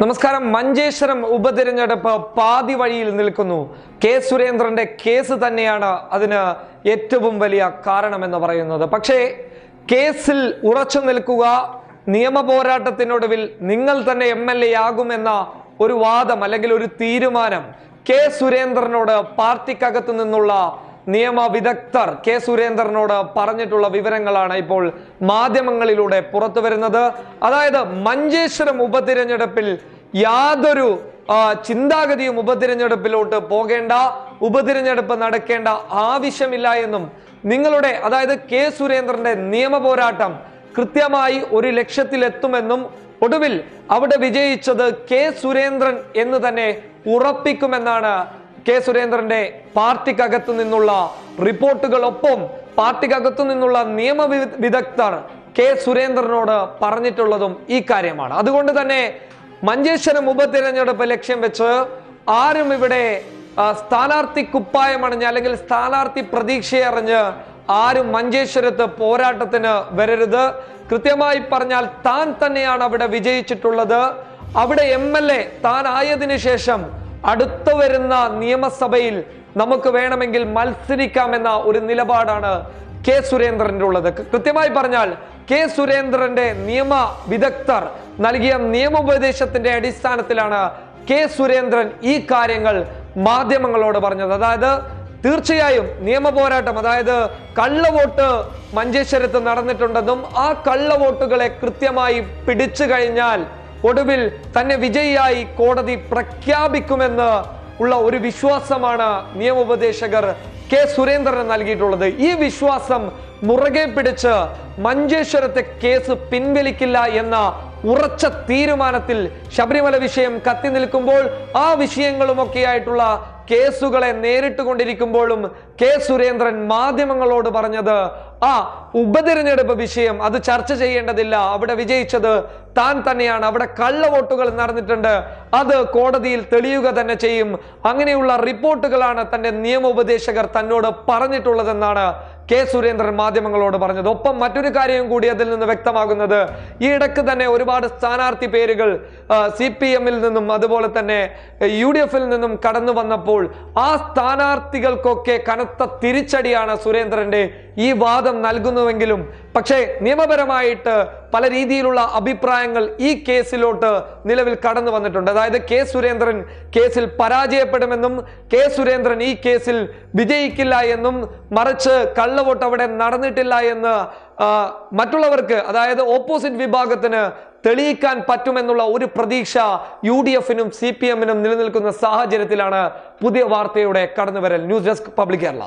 നമസ്കാരം. മഞ്ചേശ്വരം ഉപതിരഞ്ഞെടുപ്പ് പാതി വഴിയിൽ നിൽക്കുന്നു. കെ സുരേന്ദ്രന്റെ കേസ് തന്നെയാണ് അതിന് ഏറ്റവും വലിയ കാരണമെന്ന് പറയുന്നത്. പക്ഷേ കേസിൽ ഉറച്ചു നിൽക്കുക നിയമ പോരാട്ടത്തിനൊടുവിൽ നിങ്ങൾ തന്നെ എം എൽ എ ആകുമെന്ന ഒരു വാദം അല്ലെങ്കിൽ ഒരു തീരുമാനം കെ സുരേന്ദ്രനോട് പാർട്ടിക്കകത്തു നിന്നുള്ള നിയമ വിദഗ്ധർ കെ സുരേന്ദ്രനോട് പറഞ്ഞിട്ടുള്ള വിവരങ്ങളാണ് ഇപ്പോൾ മാധ്യമങ്ങളിലൂടെ പുറത്തു വരുന്നത്. അതായത് മഞ്ചേശ്വരം ഉപതിരഞ്ഞെടുപ്പിൽ യാതൊരു ചിന്താഗതിയും ഉപതിരഞ്ഞെടുപ്പിലോട്ട് പോകേണ്ട ഉപതിരഞ്ഞെടുപ്പ് നടക്കേണ്ട ആവശ്യമില്ല എന്നും നിങ്ങളുടെ അതായത് കെ സുരേന്ദ്രന്റെ നിയമ പോരാട്ടം കൃത്യമായി ഒരു ലക്ഷ്യത്തിലെത്തുമെന്നും ഒടുവിൽ അവിടെ വിജയിച്ചത് കെ സുരേന്ദ്രൻ എന്ന് തന്നെ ഉറപ്പിക്കുമെന്നാണ് കെ സുരേന്ദ്രന്റെ പാർട്ടിക്കകത്തു നിന്നുള്ള റിപ്പോർട്ടുകളൊപ്പം പാർട്ടിക്കകത്തു നിന്നുള്ള നിയമ വിദഗ്ധർ കെ സുരേന്ദ്രനോട് പറഞ്ഞിട്ടുള്ളതും ഈ കാര്യമാണ്. അതുകൊണ്ട് തന്നെ മഞ്ചേശ്വരം ഉപതിരഞ്ഞെടുപ്പ് ലക്ഷ്യം വെച്ച് ആരും ഇവിടെ സ്ഥാനാർത്ഥി കുപ്പായമണിഞ്ഞ് അല്ലെങ്കിൽ സ്ഥാനാർത്ഥി പ്രതീക്ഷയറിഞ്ഞ് ആരും മഞ്ചേശ്വരത്ത് പോരാട്ടത്തിന് വരരുത്. കൃത്യമായി പറഞ്ഞാൽ താൻ തന്നെയാണ് അവിടെ വിജയിച്ചിട്ടുള്ളത്. അവിടെ എം എൽ എ താൻ ആയതിനു ശേഷം അടുത്തു വരുന്ന നിയമസഭയിൽ നമുക്ക് വേണമെങ്കിൽ മത്സരിക്കാമെന്ന ഒരു നിലപാടാണ് കെ സുരേന്ദ്രന്റെ ഉള്ളത് കൃത്യമായി പറഞ്ഞാൽ കെ സുരേന്ദ്രന്റെ നിയമ വിദഗ്ധർ നൽകിയ നിയമോപദേശത്തിന്റെ അടിസ്ഥാനത്തിലാണ് കെ സുരേന്ദ്രൻ ഈ കാര്യങ്ങൾ മാധ്യമങ്ങളോട് പറഞ്ഞത്. അതായത് തീർച്ചയായും നിയമ പോരാട്ടം അതായത് കള്ളവോട്ട് മഞ്ചേശ്വരത്ത് നടന്നിട്ടുണ്ടെന്നും ആ കള്ളവോട്ടുകളെ കൃത്യമായി പിടിച്ചു കഴിഞ്ഞാൽ ഒടുവിൽ തന്നെ വിജയിയായി കോടതി പ്രഖ്യാപിക്കുമെന്ന് ഉള്ള ഒരു വിശ്വാസമാണ് നിയമോപദേശകർ കെ സുരേന്ദ്രൻ നൽകിയിട്ടുള്ളത്. ഈ വിശ്വാസം മുറുകെ പിടിച്ച് മഞ്ചേശ്വരത്തെ കേസ് പിൻവലിക്കില്ല എന്ന ഉറച്ച തീരുമാനത്തിൽ ശബരിമല വിഷയം കത്തി നിൽക്കുമ്പോൾ ആ വിഷയങ്ങളുമൊക്കെയായിട്ടുള്ള കേസുകളെ നേരിട്ട് കൊണ്ടിരിക്കുമ്പോഴും കെ സുരേന്ദ്രൻ മാധ്യമങ്ങളോട് പറഞ്ഞത് ആ ഉപതിരഞ്ഞെടുപ്പ് വിഷയം അത് ചർച്ച ചെയ്യേണ്ടതില്ല. അവിടെ വിജയിച്ചത് താൻ തന്നെയാണ്. അവിടെ കള്ളവോട്ടുകൾ നടന്നിട്ടുണ്ട്. അത് കോടതിയിൽ തെളിയുക തന്നെ ചെയ്യും. അങ്ങനെയുള്ള റിപ്പോർട്ടുകളാണ് തന്റെ നിയമോപദേശകർ തന്നോട് പറഞ്ഞിട്ടുള്ളതെന്നാണ് കെ സുരേന്ദ്രൻ മാധ്യമങ്ങളോട് പറഞ്ഞത്. ഒപ്പം മറ്റൊരു കാര്യവും കൂടി അതിൽ നിന്ന് വ്യക്തമാകുന്നത് ഈ ഇടയ്ക്ക് തന്നെ ഒരുപാട് സ്ഥാനാർത്ഥി പേരുകൾ സി പി എമ്മിൽ നിന്നും അതുപോലെ തന്നെ യു ഡി എഫിൽ നിന്നും കടന്നു വന്നപ്പോൾ ആ സ്ഥാനാർത്ഥികൾക്കൊക്കെ കനത്ത തിരിച്ചടിയാണ് സുരേന്ദ്രന്റെ ഈ വാദം നൽകുന്നുവെങ്കിലും പക്ഷേ നിയമപരമായിട്ട് പല രീതിയിലുള്ള അഭിപ്രായങ്ങൾ ഈ കേസിലോട്ട് നിലവിൽ കടന്നു വന്നിട്ടുണ്ട്. അതായത് കെ സുരേന്ദ്രൻ കേസിൽ പരാജയപ്പെടുമെന്നും കെ സുരേന്ദ്രൻ ഈ കേസിൽ വിജയിക്കില്ല എന്നും മറിച്ച് കള്ളവോട്ട് അവിടെ നടന്നിട്ടില്ല എന്ന് മറ്റുള്ളവർക്ക് അതായത് ഓപ്പോസിറ്റ് വിഭാഗത്തിന് തെളിയിക്കാൻ പറ്റുമെന്നുള്ള ഒരു പ്രതീക്ഷ യു ഡി എഫിനും സി പി എമ്മിനും നിലനിൽക്കുന്ന സാഹചര്യത്തിലാണ് പുതിയ വാർത്തയുടെ കടന്നുവരൽ. News desk public Kerala.